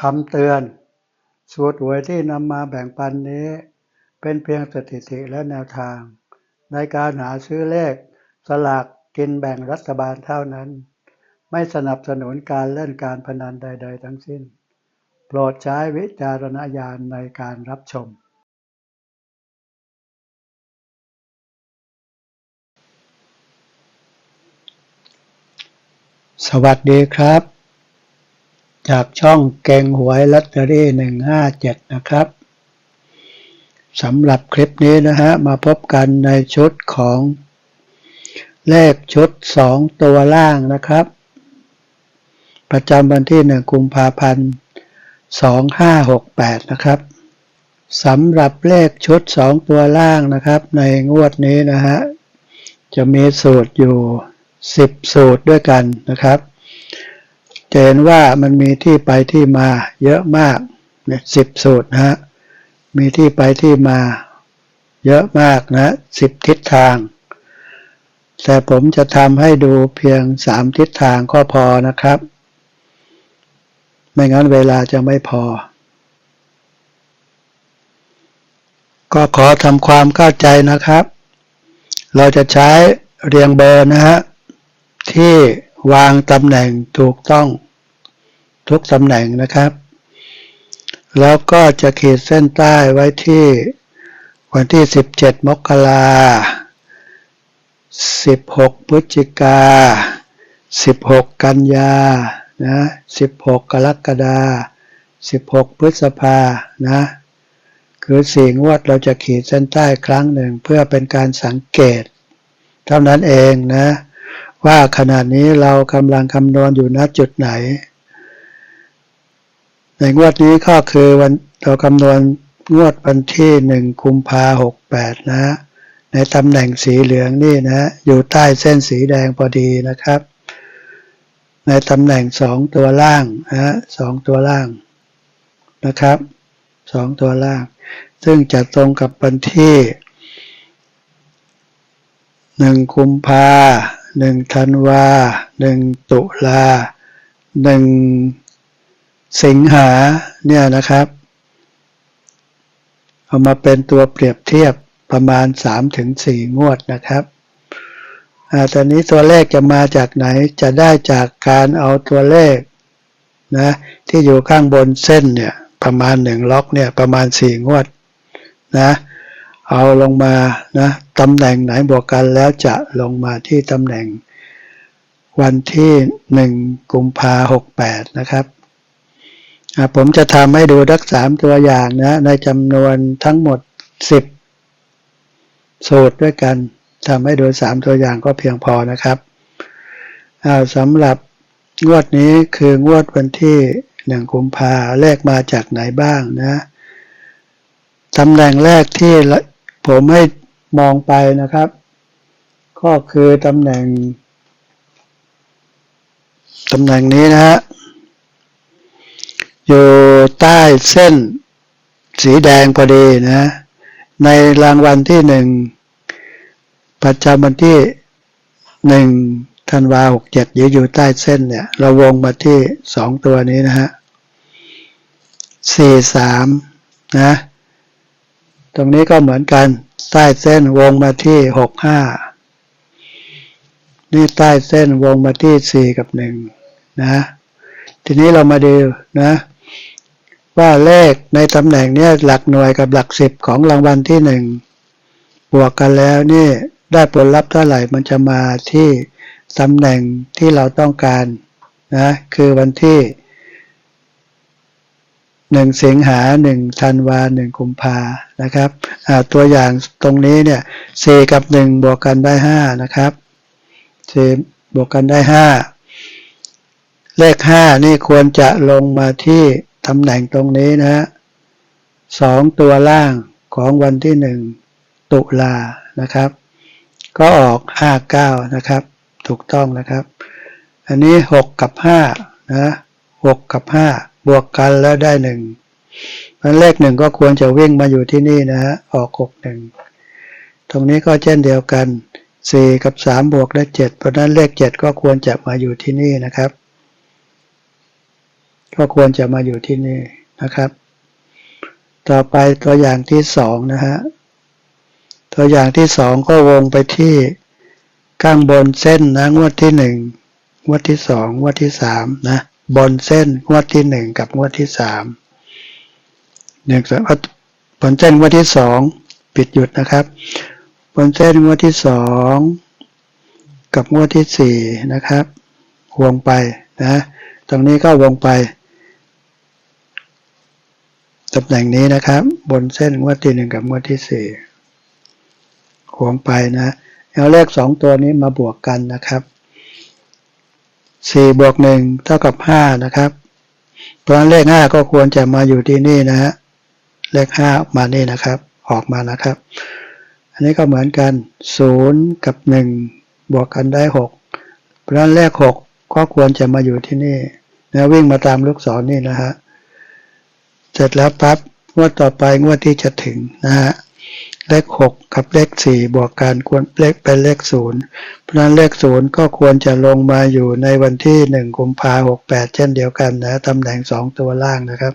คำเตือน สูตรหวยที่นำมาแบ่งปันนี้ เป็นเพียงสถิติและแนวทาง ในการหาซื้อเลข สลากกินแบ่งรัฐบาลเท่านั้น ไม่สนับสนุนการเล่นการพนันใด ๆ ทั้งสิ้น โปรดใช้วิจารณญาณในการรับชม สวัสดีครับ จากช่องเก่งหวยลอตเตอรี่หนึ่งห้าเจ็ดนะครับสำหรับคลิปนี้นะฮะ มาพบกันในชุดของ เลขชุดสองตัวล่างนะครับ ประจำวันที่หนึ่งกุมภาพันธ์สองห้าหกแปดนะครับสำหรับเลขชุดสองตัวล่างนะครับ ในงวดนี้นะฮะ จะมีสูตรอยู่สิบสูตรด้วยกันนะครับ จะเห็นว่ามันมีที่ไปที่มาเยอะมากเนี่ยสิบสูตรนะฮะมีที่ไปที่มาเยอะมากนะสิบทิศทาง แต่ผมจะทำให้ดูเพียงสามทิศทางก็พอนะครับ ไม่งั้นเวลาจะไม่พอ ก็ขอทำความเข้าใจนะครับ เราจะใช้เรียงเบอร์นะฮะที่ วางตำแหน่งถูกต้อง ทุกตำแหน่งนะครับ แล้วก็จะขีดเส้นใต้ไว้ที่วันที่ 17 มกรา16 พฤศจิกา 16 กันยานะ 16 กรกฎา16 พฤษภานะ คือสี่งวดเราจะขีดเส้นใต้ครั้งหนึ่งเพื่อเป็นการสังเกต เท่านั้นเองนะ ว่าขณะนี้เรากำลังคำนวณอยู่ณจุดไหน ในงวดนี้ก็คือวันเราคำนวณงวดวันที่หนึ่งกุมภาหกแปดนะ ในตำแหน่งสีเหลืองนี่นะ อยู่ใต้เส้นสีแดงพอดีนะครับ ในตำแหน่งสองตัวล่างนะสองตัวล่างนะครับสองตัวล่าง ซึ่งจะตรงกับวันที่หนึ่งกุมภา หนึ่งธันวาหนึ่งตุลาหนึ่งสิงหาเนี่ยนะครับ เอามาเป็นตัวเปรียบเทียบประมาณ 3-4 งวดนะครับอาตอนนี้ตัวเลขจะมาจากไหนจะได้จากการเอาตัวเลขนะที่อยู่ข้างบนเส้นเนี่ยประมาณหนึ่งล็อกเนี่ยประมาณ 4 งวดนะเอาลงมานะ ตำแหน่งไหนบวกกันแล้วจะลงมาที่ตำแหน่ง วันที่หนึ่งกุมภาหกแปดนะครับผมจะทำให้ดูดักสามตัวอย่างนะ ในจำนวนทั้งหมดสิบสูตรด้วยกันทำให้ดูสามตัวอย่างก็เพียงพอนะครับสำหรับงวดนี้คืองวดวันที่หนึ่งกุมภาเลขมาจากไหนบ้างนะตำแหน่งแรกที่ผมให้ มองไปนะครับ ก็คือตำแหน่งตำแหน่งนี้นะฮะอยู่ใต้เส้นสีแดงพอดีนะ ในรางวัลที่หนึ่งประจำวันที่หนึ่งธันวาหกเจ็ดอยู่ใต้เส้นเนี่ย เราวงมาที่สองตัวนี้นะฮะสี่สามนะ ตรงนี้ก็เหมือนกัน ใต้เส้นวงมาที่หกห้านี่ใต้เส้นวงมาที่สี่กับหนึ่งนะ ทีนี้เรามาดูนะ ว่าเลขในตำแหน่งนี้หลักหน่วยกับหลักสิบของรางวัลที่หนึ่งบวกกันแล้วนี่ได้ผลลัพธ์เท่าไหร่มันจะมาที่ตำแหน่งที่เราต้องการนะ คือวันที่ หนึ่งเสงหาหนึ่งธันวาหนึ่งกุมภานะครับตัวอย่างตรงนี้เนี่ยสี่กับหนึ่งบวกกันได้ห้านะครับสี่บวกกันได้ห้าเลขห้านี่ควรจะลงมาที่ตำแหน่งตรงนี้นะฮะสองตัวล่างของวันที่หนึ่งตุลานะครับ ก็ออกห้าเก้านะครับ ถูกต้องนะครับ อันนี้หกกับห้านะหกกับห้า บวกกันแล้วได้หนึ่งมันเลขหนึ่งก็ควรจะวิ่งมาอยู่ที่นี่นะฮะออกหกหนึ่งตรงนี้ก็เช่นเดียวกันสี่กับสามบวกได้เจ็ดเพราะนั้นเลขเจ็ดก็ควรจะมาอยู่ที่นี่นะครับ ก็ควรจะมาอยู่ที่นี่นะครับ ต่อไปตัวอย่างที่สองนะฮะ ตัวอย่างที่สองก็วงไปที่ข้างบนเส้นนะงวดที่หนึ่งงวดที่สองงวดที่สามนะ บนเส้นงวดที่หนึ่งกับงวดที่สามหนึ่งบนเส้นงวดที่สองปิดหยุดนะครับ บนเส้นงวดที่สองกับงวดที่สี่นะครับ วงไปนะ ตรงนี้ก็วงไปตำแหน่งนี้นะครับ บนเส้นงวดที่หนึ่งกับงวดที่สี่วงไปนะเอาเลขสองตัวนี้มาบวกกันนะครับ สี่บวกหนึ่งเท่ากับห้านะครับเพราะเลขห้าก็ควรจะมาอยู่ที่นี่นะฮะเลขห้ามานี่นะครับ ออกมานะครับ อันนี้ก็เหมือนกันศูนย์กับหนึ่งบวกกันได้หกเพราะฉะนั้นเลขหกก็ควรจะมาอยู่ที่นี่นะวิ่งมาตามลูกศรนนี่นะฮะ เสร็จแล้วปั๊บงวดต่อไปงวดที่จะถึงนะฮะ เลขหกกับเลขสี่บวกกันควรเลขเป็นเลขศูนย์เพราะนั้นเลขศูนย์ก็ควรจะลงมาอยู่ในวันที่หนึ่งกุมภาหกแปดเช่นเดียวกันนะตำแหน่งสองตัวล่างนะครับ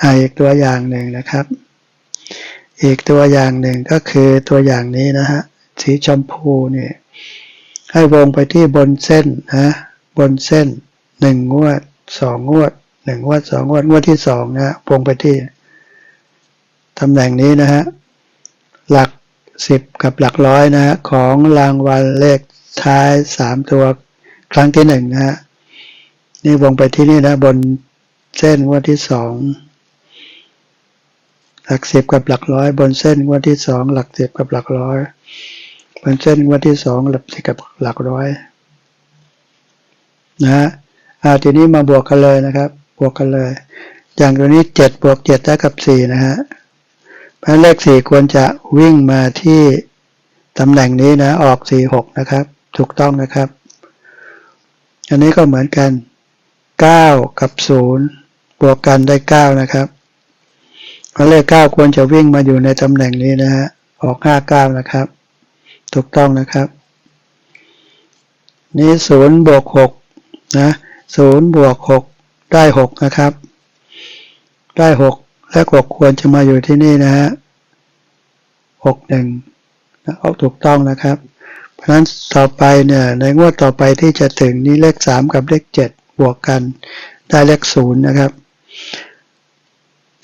ออีกตัวอย่างหนึ่งนะครับ อีกตัวอย่างหนึ่งก็คือตัวอย่างนี้นะฮะสีชมพูเนี่ยให้วงไปที่บนเส้นนะบนเส้นหนึ่งงวดสองงวดหนึ่งงวดสองงวด งวดที่สองนะวงไปที่ตำแหน่งนี้นะฮะ หลักสิบกับหลักร้อยนะฮะของรางวัลเลขท้ายสามตัวครั้งที่หนึ่งนะฮะนี่วงไปที่นี่นะบนเส้นงวดที่สองหลักสิบกับหลักร้อย บนเส้นงวดที่สองหลักสิบกับหลักร้อย บนเส้นงวดที่สองหลักสิบกับหลักร้อยนะฮะอ่าทีนี้มาบวกกันเลยนะครับ บวกกันเลย อย่างตัวนี้เจ็ดบวกเจ็ดเท่ากับสี่นะฮะ เพราะเลขสี่ควรจะวิ่งมาที่ตำแหน่งนี้นะ ออกสี่หกนะครับ ถูกต้องนะครับ อันนี้ก็เหมือนกัน 9 กับ 0 บวกกันได้ 9 นะครับเพราะเลข 9 ควรจะวิ่งมาอยู่ในตำแหน่งนี้นะฮะ ออก 5 9 นะครับ ถูกต้องนะครับ นี่ 0 บวก 6 นะ 0 บวก 6 ได้ 6 นะครับ ได้ 6 และก็ควรจะมาอยู่ที่นี่นะฮะหกหนึ่งนะเอาถูกต้องนะครับ เพราะฉะนั้นต่อไปเนี่ยในงวดต่อไปที่จะถึงนี่เลขสามกับเลขเจ็ดบวกกัน ได้เลขศูนย์นะครับ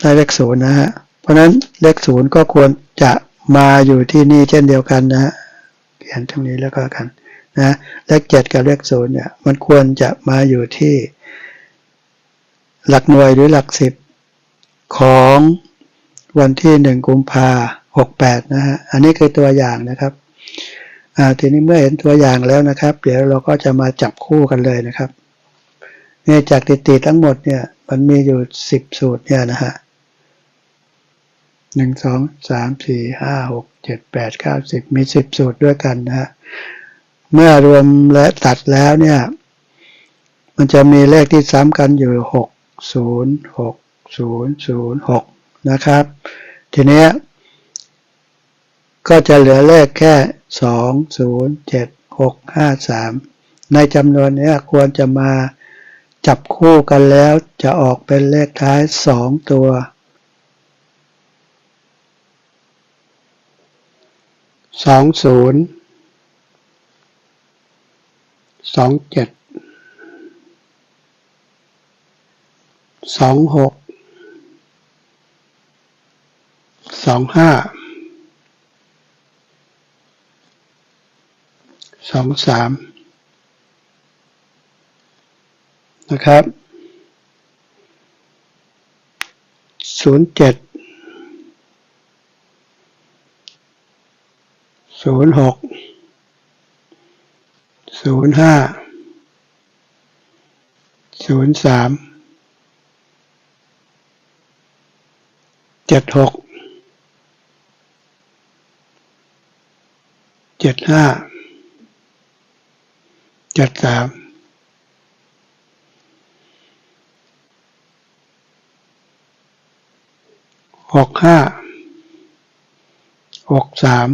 ได้เลขศูนย์นะฮะเพราะฉะนั้นเลขศูนย์ก็ควรจะมาอยู่ที่นี่เช่นเดียวกันนะะเขียนตรงนี้แล้วก็กันนะเลขเจ็ดกับเลขศูนย์เนี่ยมันควรจะมาอยู่ที่หลักหน่วยหรือหลักสิบ ของวันที่หนึ่งกุมภาหกแปดนะฮะ อันนี้คือตัวอย่างนะครับอ่าทีนี้เมื่อเห็นตัวอย่างแล้วนะครับ เดี๋ยวเราก็จะมาจับคู่กันเลยนะครับเนี่ยจากติดๆทั้งหมดเนี่ย มันมีอยู่สิบสูตรเนี่ยนะฮะหนึ่งสองสามสี่ห้าหกเจ็ดแปดเก้าสิบมีสิบสูตรด้วยกันนะฮะ เมื่อรวมและตัดแล้วเนี่ย มันจะมีเลขที่ซ้ำกันอยู่หกศูนย์หก ศูนย์ศูนย์หกนะครับ ทีนี้ก็จะเหลือเลขแค่สองศูนย์เจ็ดหกห้าสามในจำนวนนี้ควรจะมาจับคู่กันแล้วจะออกเป็นเลขท้ายสองตัวสองศูนย์สองเจ็ดสองหก สองห้าสองสามนะครับศูนย์เจ็ดศูนย์หกศูนย์ห้าศูนย์สามเจ็ดหก เจ็ดห้าเจ็ดสามหกห้าหกสาม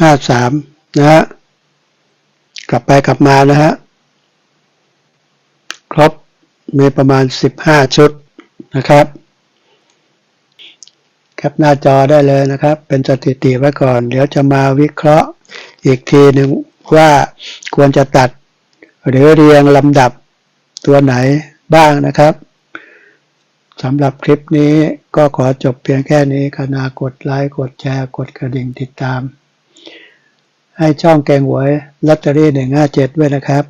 ห้าสามนะฮะกลับไปกลับมานะฮะครบมีประมาณ15ชุดนะครับ แคปหน้าจอได้เลยนะครับ เป็นสถิติไว้ก่อน เดี๋ยวจะมาวิเคราะห์อีกทีหนึ่งว่าควรจะตัด หรือเรียงลำดับตัวไหนบ้างนะครับสำหรับคลิปนี้ก็ขอจบเพียงแค่นี้คณากดไลค์กดแชร์กดกระดิ่งติดตาม ให้ช่องแกงหวยลอตเตอรี่157ด้วยนะครับ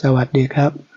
สวัสดีครับ